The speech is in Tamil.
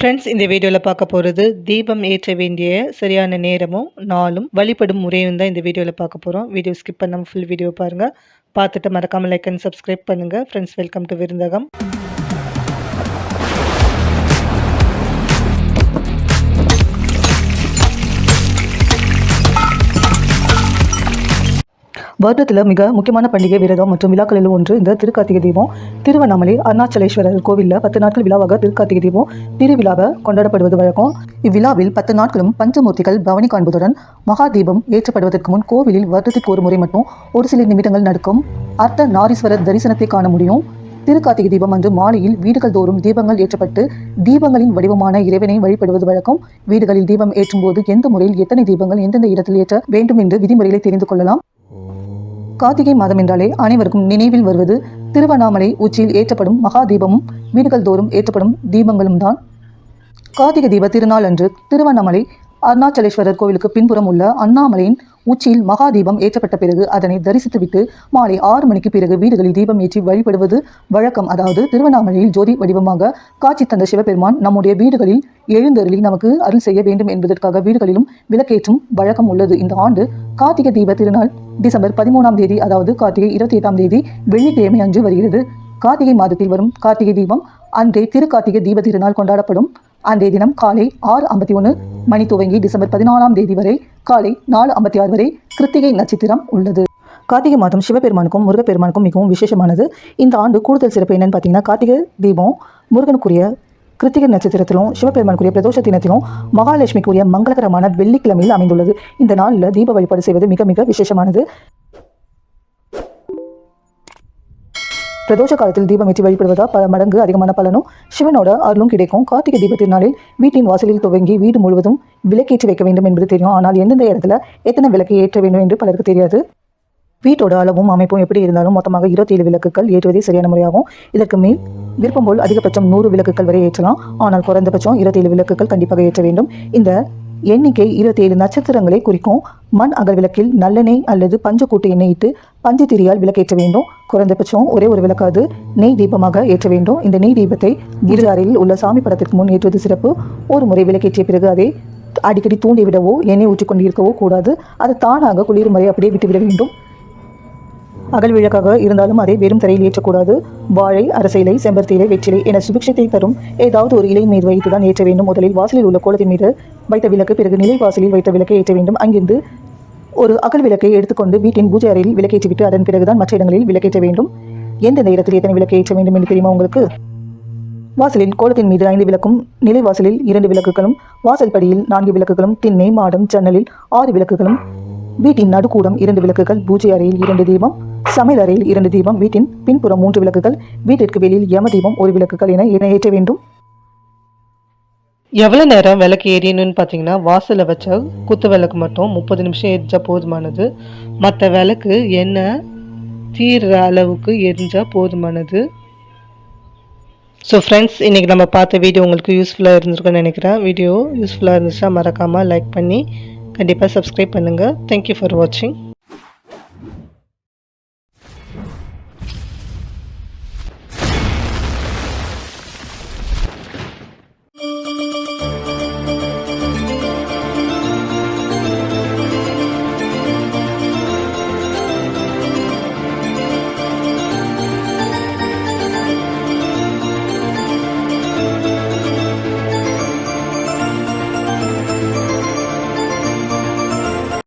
ஃப்ரெண்ட்ஸ் இந்த வீடியோவில் பார்க்க போகிறது தீபம் ஏற்ற வேண்டிய சரியான நேரமும் நாளும் வழிபடும் முறையும் தான் இந்த வீடியோவில் பார்க்க போகிறோம் வீடியோ ஸ்கிப் பண்ணாமல் ஃபுல் வீடியோ பாருங்கள் பார்த்துட்டு மறக்காமல் லைக் அண்ட் சப்ஸ்கிரைப் பண்ணுங்கள் ஃப்ரெண்ட்ஸ் வெல்கம் டு விருந்தகம். வருடத்தில் மிக முக்கியமான பண்டிகை விரதம் மற்றும் விழாக்களில் ஒன்று. இந்த திருக்கார்த்திகை தீபம் திருவண்ணாமலை அருணாச்சலேஸ்வரர் கோவிலில் பத்து நாட்கள் விழாவாக திருக்கார்த்திகை தீபம் திருவிழாவை கொண்டாடப்படுவது வழக்கம். இவ்விழாவில் பத்து நாட்களும் பஞ்சமூர்த்திகள் பவனி காண்பதுடன் மகா தீபம் ஏற்றப்படுவதற்கு முன் கோவிலில் வருடத்திற்கு ஒரு முறை மட்டும் ஒரு சில நிமிடங்கள் நடக்கும். அர்த்த நாரீஸ்வரர் தரிசனத்தை காண முடியும். திருக்கார்த்திகை தீபம் அன்று மாலையில் வீடுகள் தோறும் தீபங்கள் ஏற்றப்பட்டு தீபங்களின் வடிவமான இறைவனை வழிபடுவது வழக்கம். வீடுகளில் தீபம் ஏற்றும் போது எந்த முறையில் எத்தனை தீபங்கள் எந்தெந்த இடத்தில் ஏற்ற வேண்டும் என்று விதிமுறைகளை தெரிந்து கொள்ளலாம். கார்த்திகை மாதம் என்றாலே அனைவருக்கும் நினைவில் வருவது திருவண்ணாமலை உச்சியில் ஏற்றப்படும் மகா தீபமும் வீடுகள் தோறும் ஏற்றப்படும் தீபங்களும் தான் கார்த்திகை தீப திருநாள் அன்று திருவண்ணாமலை அருணாச்சலேஸ்வரர் கோவிலுக்கு பின்புறம் உள்ள அண்ணாமலையின் உச்சியில் மகா தீபம் ஏற்றப்பட்ட பிறகு அதனை தரிசித்துவிட்டு மாலை ஆறு மணிக்கு பிறகு வீடுகளில் தீபம் ஏற்றி வழிபடுவது வழக்கம். அதாவது திருவண்ணாமலையில் ஜோதி வடிவமாக காட்சி தந்த சிவபெருமான் நம்முடைய வீடுகளில் எழுந்தருளி நமக்கு அருள் செய்ய வேண்டும் என்பதற்காக வீடுகளிலும் விளக்கேற்றும் வழக்கம் உள்ளது. இந்த ஆண்டு கார்த்திகை தீப திருநாள் டிசம்பர் பதிமூணாம் தேதி அதாவது கார்த்திகை இருபத்தி எட்டாம் தேதி வெள்ளிக்கிழமை அன்று வருகிறது. கார்த்திகை மாதத்தில் வரும் கார்த்திகை தீபம் அன்றே திருக்கார்த்திகை தீப திருநாள் கொண்டாடப்படும். அன்றைய தினம் காலை ஆறு ஐம்பத்தி ஒன்று மணி துவங்கி டிசம்பர் பதினாலாம் தேதி வரை காலை நாலு ஐம்பத்தி ஆறு வரை கிருத்திகை நட்சத்திரம் உள்ளது. கார்த்திகை மாதம் சிவபெருமானுக்கும் முருகப்பெருமானுக்கும் மிகவும் விசேஷமானது. இந்த ஆண்டு கூடுதல் சிறப்பு என்னன்னு பார்த்தீங்கன்னா கார்த்திகை தீபம் முருகனுக்குரிய கிருத்திகை நட்சத்திரத்திலும் சிவபெருமானுக்குரிய பிரதோஷ தினத்திலும் மகாலட்சுமிக்குரிய மங்களகரமான வெள்ளிக்கிழமையில் அமைந்துள்ளது. இந்த நாளில் தீப வழிபாடு செய்வது மிக மிக விசேஷமானது. பிரதோஷ காலத்தில் தீபம் ஏற்றி வழிபடுவதால் பல மடங்கு அதிகமான பலனும் சிவனோட அருளும் கிடைக்கும். கார்த்திகை தீப திருநாளில் வீட்டின் வாசலில் துவங்கி வீடு முழுவதும் விளக்கேற்றி வைக்க வேண்டும் என்பது தெரியும். ஆனால் எந்தெந்த இடத்துல எத்தனை விளக்கை ஏற்ற வேண்டும் என்று பலருக்கு தெரியாது. வீட்டோட அளவும் அமைப்பும் எப்படி இருந்தாலும் மொத்தமாக இருபத்தி ஏழு விளக்குகள் ஏற்றுவதே சரியான முறையாகும். இதற்கு மேல் விருப்பம் போல் அதிகபட்சம் நூறு விளக்குகள் வரை ஏற்றலாம். ஆனால் குறைந்தபட்சம் இருபத்தி ஏழு விளக்குகள் கண்டிப்பாக ஏற்ற வேண்டும். இந்த எண்ணிக்கை இருபத்தி ஏழு நட்சத்திரங்களை குறிக்கும் மண் அகல் விளக்கில் நல்லெண்ணெய் அல்லது பஞ்சக்கூட்டு எண்ணெய் இட்டு பஞ்சு திரியால் விளக்கேற்ற வேண்டும். குறைந்தபட்சம் ஒரே ஒரு விளக்காது நெய் தீபமாக ஏற்ற வேண்டும். இந்த நெய் தீபத்தை இரு அறையில் உள்ள சாமி படத்திற்கு முன் ஏற்றுவது சிறப்பு. ஒரு முறை விளக்கேற்றிய பிறகு அதை அடிக்கடி தூண்டி விடவோ எண்ணெய் ஊற்றிக்கொண்டிருக்கவோ கூடாது. அது தானாக குளிரும் வரை அப்படியே விட்டுவிட வேண்டும். அகல் விளக்காக இருந்தாலும் அதை வெறும் தரையில் ஏற்றக்கூடாது. வாழை அரசியலை செம்பருத்தி வெற்றிலை என சுபிக்ஷத்தை தரும் ஏதாவது ஒரு இலை மீது வைத்து தான் ஏற்ற வேண்டும். முதலில் வாசலில் உள்ள கோலத்தின் மீது வைத்த விளக்கு பிறகு நிலை வாசலில் வைத்த விளக்கை ஏற்ற வேண்டும். அங்கிருந்து ஒரு அகல் விளக்கை எடுத்துக்கொண்டு வீட்டின் பூஜை அறையில் விளக்கேற்றிவிட்டு அதன் பிறகுதான் மற்ற இடங்களில் விளக்கேற்ற வேண்டும். எந்த நேரத்தில் எத்தனை விளக்கு ஏற்ற வேண்டும் என்று தெரியுமா உங்களுக்கு? வாசலின் கோலத்தின் மீது ஐந்து விளக்கும் நிலை வாசலில் இரண்டு விளக்குகளும் வாசல் படியில் நான்கு விளக்குகளும் திண்ணை மாடம் ஜன்னலில் ஆறு விளக்குகளும் வீட்டின் நடுக்கூடம் இரண்டு விளக்குகள் பூஜை அறையில் இரண்டு தீபம் சமையல் அறையில் இரண்டு தீபம் வீட்டின் பின்புறம் மூன்று விளக்குகள் வீட்டிற்கு வெளியில் யம தீபம் ஒரு விளக்குகள் என என ஏற்ற வேண்டும். எவ்வளோ நேரம் விளக்கு ஏறியணும்னு பார்த்தீங்கன்னா வாசலில் வச்ச குத்து விளக்கு மட்டும் முப்பது நிமிஷம் எரிஞ்சால் போதுமானது. மற்ற விளக்கு எண்ணெய் தீர்ற அளவுக்கு எரிஞ்சால் போதுமானது. ஸோ ஃப்ரெண்ட்ஸ் இன்றைக்கி நம்ம பார்த்த வீடியோ உங்களுக்கு யூஸ்ஃபுல்லாக இருந்திருக்குன்னு நினைக்கிறேன். வீடியோ யூஸ்ஃபுல்லாக இருந்துச்சுன்னா மறக்காமல் லைக் பண்ணி கண்டிப்பாக சப்ஸ்கிரைப் பண்ணுங்கள் தேங்க்யூ ஃபார் வாட்சிங்